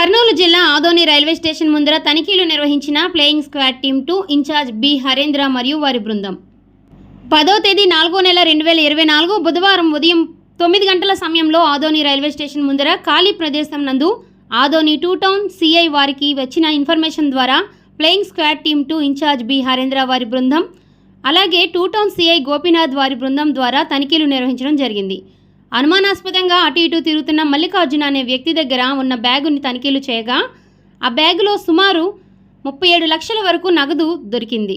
కర్నూలు జిల్లా Adoni railway station ముందర తనిఖీలు నిర్వహించిన flying squad team two incharge B Harendra మరియు వారి బృందం. పదో తేదీ నాలుగో నెల రెండు వేల ఇరవై నాలుగు బుధవారం ఉదయం తొమ్మిది గంటల సమయంలో ఆదోని రైల్వే స్టేషన్ ముందర ఖాళీ ప్రదేశం నందు ఆదోని టూ టౌన్ సిఐ వారికి వచ్చిన ఇన్ఫర్మేషన్ ద్వారా flying squad team two incharge B Harendra వారి బృందం అలాగే టూ టౌన్ సిఐ గోపీనాథ్ వారి బృందం ద్వారా తనిఖీలు నిర్వహించడం జరిగింది. అనుమానాస్పదంగా అటు ఇటు తిరుగుతున్న మల్లికార్జున అనే వ్యక్తి దగ్గర ఉన్న బ్యాగుని తనిఖీలు చేయగా ఆ బ్యాగులో సుమారు ముప్పై ఏడు లక్షల వరకు నగదు దొరికింది.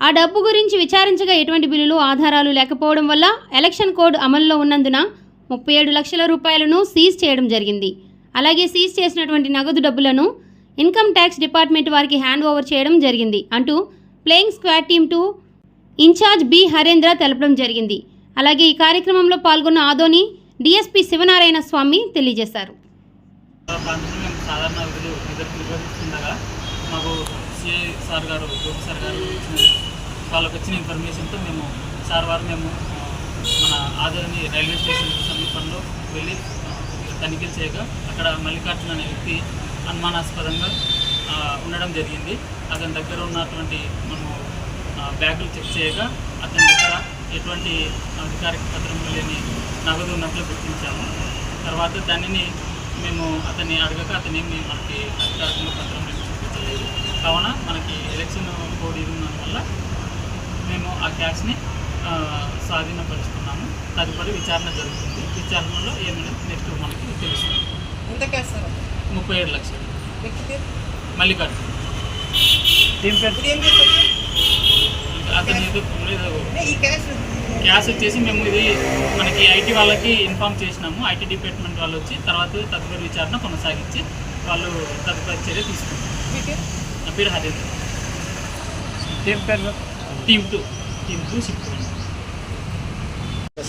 ఆ డబ్బు గురించి విచారించగా ఎటువంటి బిల్లులు ఆధారాలు లేకపోవడం వల్ల ఎలక్షన్ కోడ్ అమల్లో ఉన్నందున ముప్పై ఏడు లక్షల రూపాయలను సీజ్ చేయడం జరిగింది. అలాగే సీజ్ చేసినటువంటి నగదు డబ్బులను ఇన్కమ్ ట్యాక్స్ డిపార్ట్మెంట్ వారికి హ్యాండ్ ఓవర్ చేయడం జరిగింది అంటూ flying squad team two incharge B Harendra తెలపడం జరిగింది. అలాగే ఈ కార్యక్రమంలో పాల్గొన్న ఆదోని డిఎస్పీ శివనారాయణ స్వామి తెలియజేశారు. సాధారణ మాకు సిఐ సార్ గారు గోపి సార్ గారు వాళ్ళకి వచ్చిన ఇన్ఫర్మేషన్తో మేము సార్ వారు మేము మన ఆదరణి రైల్వే స్టేషన్ సమీపంలో వెళ్ళి తనిఖీలు చేయగా అక్కడ మల్లికార్జున అనే వ్యక్తి అనుమానాస్పదంగా ఉండడం జరిగింది. అతని దగ్గర ఉన్నటువంటి మనము బ్యాగులు చెక్ చేయగా అతని దగ్గర ఎటువంటి అధికారిక పత్రములు లేని నగదు ఉన్నట్లు గుర్తించాము తర్వాత దానిని మేము అతన్ని అడగక అతని మనకి అధికారికంగా పత్రం ఏమి చూపించలేదు. కావున మనకి ఎలక్షన్ కోడ్ ఇది వల్ల మేము ఆ క్యాష్ని స్వాధీనపరుచుకున్నాము తదుపరి విచారణ జరుగుతుంది. విచారణలో ఏమైనా నెక్స్ట్ మనకి తెలుస్తుంది. ఎంత క్యాష్ సార్ ముప్పై ఏడు లక్షలు. మల్లికార్జున. ఏం చేస్తారు అతని ఏదో ఏదో అంటే ఈ క్యాష్ క్యాష్ వచ్చేసి మేము ఇది మనకి ఐటీ వాళ్ళకి ఇన్ఫామ్ చేసినాము. ఐటీ డిపార్ట్మెంట్ వాళ్ళు వచ్చి తర్వాత తదుపరి విచారణ కొనసాగించి వాళ్ళు తదుపరి చర్య తీసుకుంటారు. నా పేరు పేరు team two. Team two shift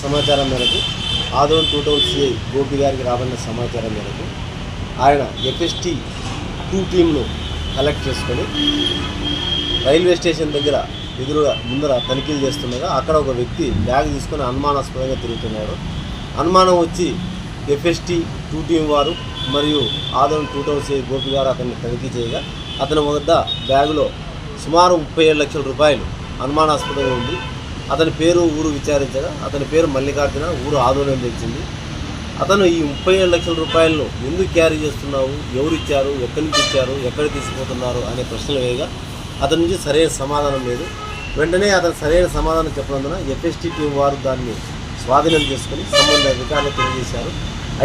సమాచారం మేరకు Adoni two town CI Gopi గారికి రాబడిన సమాచారం మేరకు ఆయన ఎఫ్ఎస్టీ టూ టీంను కలెక్ట్ చేసుకొని రైల్వే స్టేషన్ దగ్గర ఎదురుగా ముందర తనిఖీలు చేస్తుండగా అక్కడ ఒక వ్యక్తి బ్యాగ్ తీసుకొని అనుమానాస్పదంగా తిరుగుతున్నాడు. అనుమానం వచ్చి ఎఫ్ఎస్టీ టూ టీం వారు మరియు ఆదరణ టూ టౌన్ సిఐ గోపి గారు అతన్ని తనిఖీ చేయగా అతని వద్ద బ్యాగులో సుమారు ముప్పై ఏడు లక్షల రూపాయలు అనుమానాస్పదంగా ఉంది. అతని పేరు ఊరు విచారించగా అతని పేరు మల్లికార్జున ఊరు ఆదోళన తెచ్చింది అతను ఈ ముప్పై ఏడు లక్షల రూపాయలను ఎందుకు క్యారీ చేస్తున్నావు? ఎవరు ఇచ్చారు ఎక్కడి నుంచి ఇచ్చారు ఎక్కడ తీసుకుపోతున్నారు? అనే ప్రశ్నలు వేయగా అతని నుంచి సరైన సమాధానం లేదు. వెంటనే అతను సరైన సమాధానం చెప్పినందున ఎఫ్ఎస్టీ టీం వారు దాన్ని స్వాధీనం చేసుకుని సంబంధ అధికారులు తెలియజేశారు.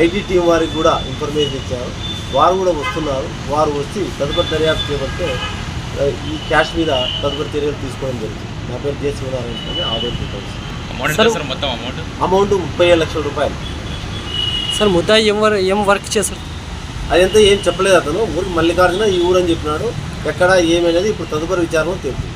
ఐటీ టీం వారికి కూడా ఇన్ఫర్మేషన్ ఇచ్చారు. వారు కూడా వస్తున్నారు. వారు వచ్చి తదుపరి దర్యాప్తు చేపడితే ఈ క్యాష్ మీద తదుపరి చర్యలు తీసుకోవడం జరుగుతుంది నా పేరు జే శివనారాయణ థౌసండ్ అమౌంట్ ఎంత సార్ మొత్తం అమౌంట్ అమౌంట్ ముప్పై ఏడు లక్షల రూపాయలు. సార్ ముద్దాయి ఏం ఏం వర్క్ చేశారు? అదంతా ఏం చెప్పలేదు అతను. ఊరికి మల్లికార్జున ఈ ఊరు అని చెప్పినాడు. ఎక్కడ ఏమనేది ఇప్పుడు తదుపరి విచారణ తెలుస్తుంది